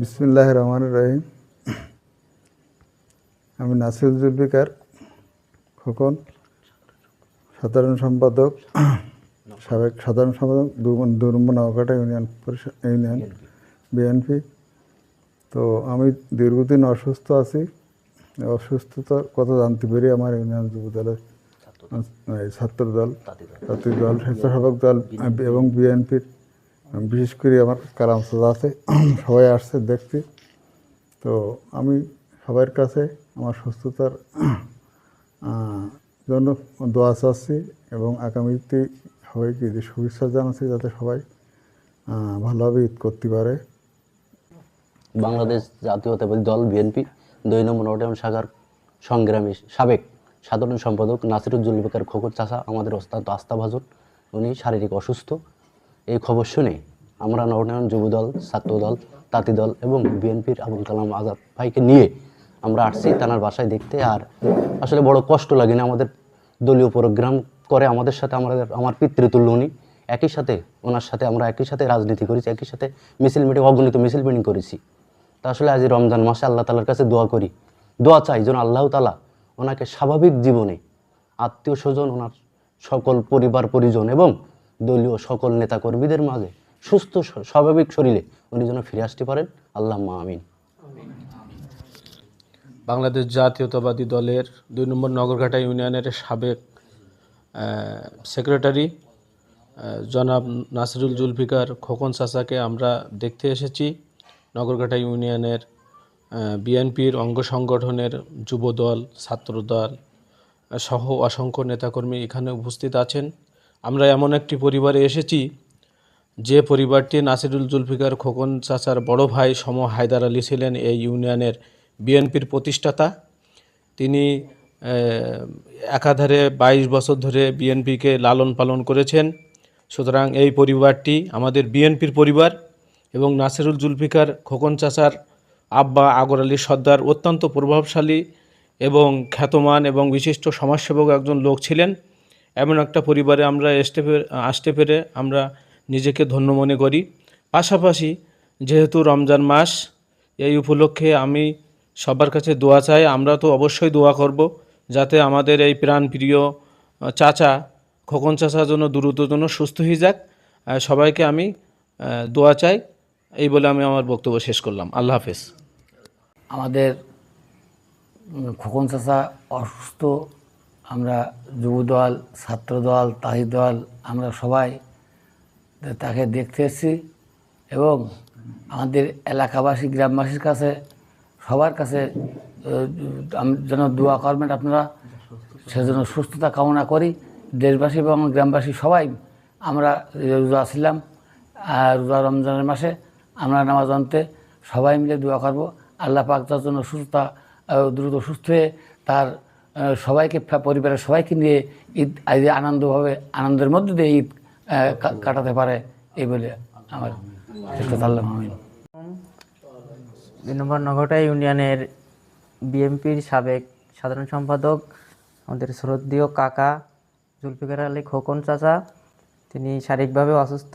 বিসমিল্লাহ রহমান রহিম। আমি নাসির জুলফিকার খোকন সাধারণ সম্পাদক সাবেক সাধারণ সম্পাদক দু দু নম্বর নওকাটা ইউনিয়ন পরিষদ ইউনিয়ন বিএনপি। তো আমি দীর্ঘদিন অসুস্থ আছি। অসুস্থতার কথা জানতে পেরে আমার ইউনিয়ন যুব দলের ছাত্র দল ছাত্রী দল স্বেচ্ছাসেবক দল এবং বিএনপির বিশেষ করে আমার কালাম সাজা আছে, সবাই আসছে দেখতে। তো আমি সবার কাছে আমার সুস্থতার জন্য দোয়া চাচ্ছি এবং আগামীতে সবাইকে যে শুভেচ্ছা জানাচ্ছি যাতে সবাই ভালোভাবে ঈদ করতে পারে। বাংলাদেশ জাতীয়তাবাদী দল বিএনপি দুই নম্বর নটাউন শাখার সংগ্রামী সাবেক সাধারণ সম্পাদক নাসিরুজ্জুল বেকার খোকর চাষা আমাদের অত্যন্ত আস্থাভাজন উনি শারীরিক অসুস্থ। এই খবর শুনে আমরা নটাউন যুবদল, ছাত্রদল তাঁতি দল এবং বিএনপির আবুল কালাম আজাদ ভাইকে নিয়ে আমরা আসছি তানার বাসায় দেখতে। আর আসলে বড় কষ্ট লাগে না আমাদের দলীয় প্রোগ্রাম করে আমাদের সাথে, আমাদের, আমার পিতৃতুল্য উনি একই সাথে, ওনার সাথে আমরা একই সাথে রাজনীতি করেছি, একই সাথে মিছিল মিটিং, অগণিত মিছিল মিটিং করেছি। তা আসলে আজ রমজান মাসে আল্লাহ তালার কাছে দোয়া করি। দোয়া চাই যেন আল্লাহ তালা ওনাকে স্বাভাবিক জীবনে আত্মীয় স্বজন, ওনার সকল পরিবার, পরিজন এবং দলীয় সকল নেতাকর্মীদের মাঝে সুস্থ, স্বাভাবিক শরীরে উনি যেন ফিরে আসতে পারেন। আল্লাহ আমিন। বাংলাদেশ জাতীয়তাবাদী দলের দুই নম্বর নগরঘাটা ইউনিয়নের সাবেক সেক্রেটারি জনাব নাসিরুল জুলফিকার খোকন সাসাকে আমরা দেখতে এসেছি। নগরঘাটা ইউনিয়নের বিএনপির অঙ্গ সংগঠনের যুবদল, ছাত্রদল সহ অসংখ্য নেতাকর্মী এখানে উপস্থিত আছেন। আমরা এমন একটি পরিবারে এসেছি, যে পরিবারটি নাসিরুল জুলফিকার খোকন চাচার বড় ভাই সম হায়দার আলী ছিলেন এই ইউনিয়নের বিএনপির প্রতিষ্ঠাতা। তিনি একাধারে বাইশ বছর ধরে বিএনপিকে লালন পালন করেছেন। সুতরাং এই পরিবারটি আমাদের বিএনপির পরিবার এবং নাসিরুল জুলফিকার খোকন চাচার আব্বা আগর আলী সর্দার অত্যন্ত প্রভাবশালী এবং খ্যাতমান এবং বিশিষ্ট সমাজসেবক একজন লোক ছিলেন। এমন একটা পরিবারে আমরা আসতে পেরে আসতে পেরে আমরা নিজেকে ধন্য মনে করি। পাশাপাশি যেহেতু রমজান মাস, এই উপলক্ষে আমি সবার কাছে দোয়া চাই। আমরা তো অবশ্যই দোয়া করব যাতে আমাদের এই প্রাণ প্রিয় চাচা, খোকন চাচার জন্য দ্রুত জন্য সুস্থ হয়ে যাক। সবাইকে আমি দোয়া চাই। এই বলে আমি আমার বক্তব্য শেষ করলাম। আল্লাহ হাফেজ। আমাদের খোকন চাচা অসুস্থ আমরা যুবদল, ছাত্রদল তাহি দল আমরা সবাই তাকে দেখতে এসেছি এবং আমাদের এলাকাবাসী, গ্রামবাসীর কাছে, সবার কাছে যেন দোয়া করবেন আপনারা, সেজন্য সুস্থতা কামনা করি। দেশবাসী এবং গ্রামবাসী সবাই আমরা রোজা ছিলাম, আর রোজা রমজানের মাসে আমরা নামাজ আনতে সবাই মিলে দোয়া করব। আল্লাহ পাক তার জন্য সুস্থতা দ্রুত সুস্থ হয়ে তার সবাইকে পরিবারের সবাইকে নিয়ে ঈদ আজ আনন্দভাবে, আনন্দের মধ্যে দিয়ে ঈদ কাটাতে পারে এই বলে আমার চেষ্টা দুই নম্বর নগরটা ইউনিয়নের বিএমপির সাবেক সাধারণ সম্পাদক, আমাদের শ্রদ্ধেয় কাকা জুলফিকার আলী খোকন চাচা। তিনি শারীরিকভাবে অসুস্থ।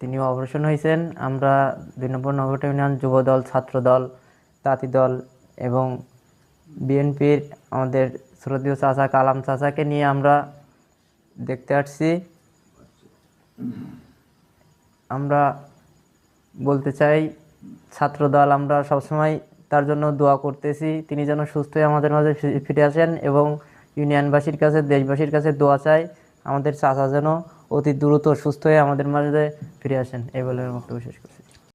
তিনি অপারেশন হয়েছেন। আমরা দুই নম্বর নগরটা ইউনিয়ন যুবদল ছাত্রদল তাঁতি দল এবং বিএনপির আমাদের শ্রদ্ধেয় চাচা কালাম চাচাকে নিয়ে আমরা দেখতে আসছি। আমরা বলতে চাই, ছাত্রদল আমরা সবসময় তার জন্য দোয়া করতেছি। তিনি যেন সুস্থ হয়ে আমাদের মাঝে ফিরে আসেন এবং ইউনিয়নবাসীর কাছে, দেশবাসীর কাছে দোয়া চাই, আমাদের চাচা যেন অতি দ্রুত সুস্থ হয়ে আমাদের মাঝে ফিরে আসেন। এই বলে বক্তব্য শেষ করছি।